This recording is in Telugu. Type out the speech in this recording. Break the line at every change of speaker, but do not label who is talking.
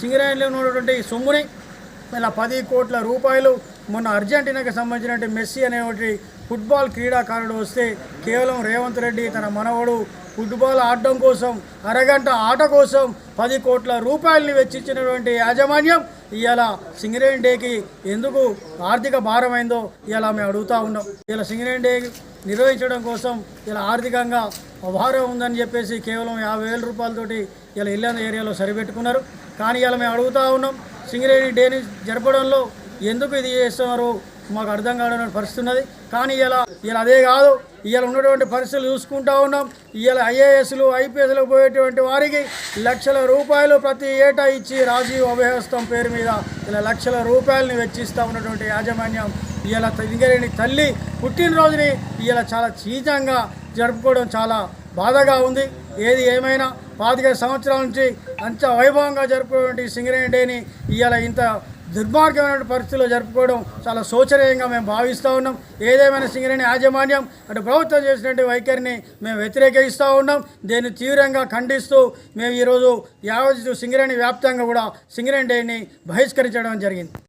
సింగరేణిలో ఉన్నటువంటి సొమ్ముని ఇలా పది కోట్ల రూపాయలు మొన్న అర్జెంటీనాకి సంబంధించినటువంటి మెస్సీ అనేటువంటి ఫుట్బాల్ క్రీడాకారుడు వస్తే కేవలం రేవంత్ రెడ్డి తన మనవడు ఫుట్బాల్ ఆడడం కోసం అరగంట ఆట కోసం పది కోట్ల రూపాయలని వెచ్చించినటువంటి యాజమాన్యం ఇవాళ సింగరేణి డేకి ఎందుకు ఆర్థిక భారమైందో ఇలా మేము అడుగుతూ ఉన్నాం. ఇలా సింగరేణి డే నిర్వహించడం కోసం ఇలా ఆర్థికంగా భారం ఉందని చెప్పేసి కేవలం యాభై వేల రూపాయలతోటి ఇలా ఇల్లంద ఏరియాలో సరిపెట్టుకున్నారు. కానీ ఇలా మేము అడుగుతూ ఉన్నాం సింగరేణి డేని జరపడంలో ఎందుకు ఇది చేస్తున్నారు? మాకు అర్థం కావడం పరిస్థితి ఉన్నది. కానీ ఇలా ఇలా అదే కాదు. ఇలా ఉన్నటువంటి పరిస్థితులు చూసుకుంటా ఉన్నాం. ఇలా ఐఏఎస్లు ఐపీఎస్లు పోయేటువంటి వారికి లక్షల రూపాయలు ప్రతి ఏటా ఇచ్చి రాజీవ్ అభయహస్తం పేరు మీద ఇలా లక్షల రూపాయలని వెచ్చిస్తూ ఉన్నటువంటి యాజమాన్యం ఇలా సింగరేణి తల్లి పుట్టినరోజుని ఇలా చాలా చీచంగా జరుపుకోవడం చాలా బాధగా ఉంది. ఏది ఏమైనా పాతిక సంవత్సరాల నుంచి అంత వైభవంగా జరుపుకునేటువంటి సింగరేణి డేని ఇవాళ ఇంత దుర్మార్గమైన పరిస్థితుల్లో జరుపుకోవడం చాలా శోచనీయంగా మేము భావిస్తూ ఉన్నాం. ఏదేమైనా సింగరేణి యాజమాన్యం అటు ప్రభుత్వం చేసినటువంటి వైఖరిని మేము వ్యతిరేకిస్తూ ఉన్నాం. దీన్ని తీవ్రంగా ఖండిస్తూ మేము ఈరోజు యావత్ సింగరేణి వ్యాప్తంగా కూడా సింగరేణి డేని బహిష్కరించడం జరిగింది.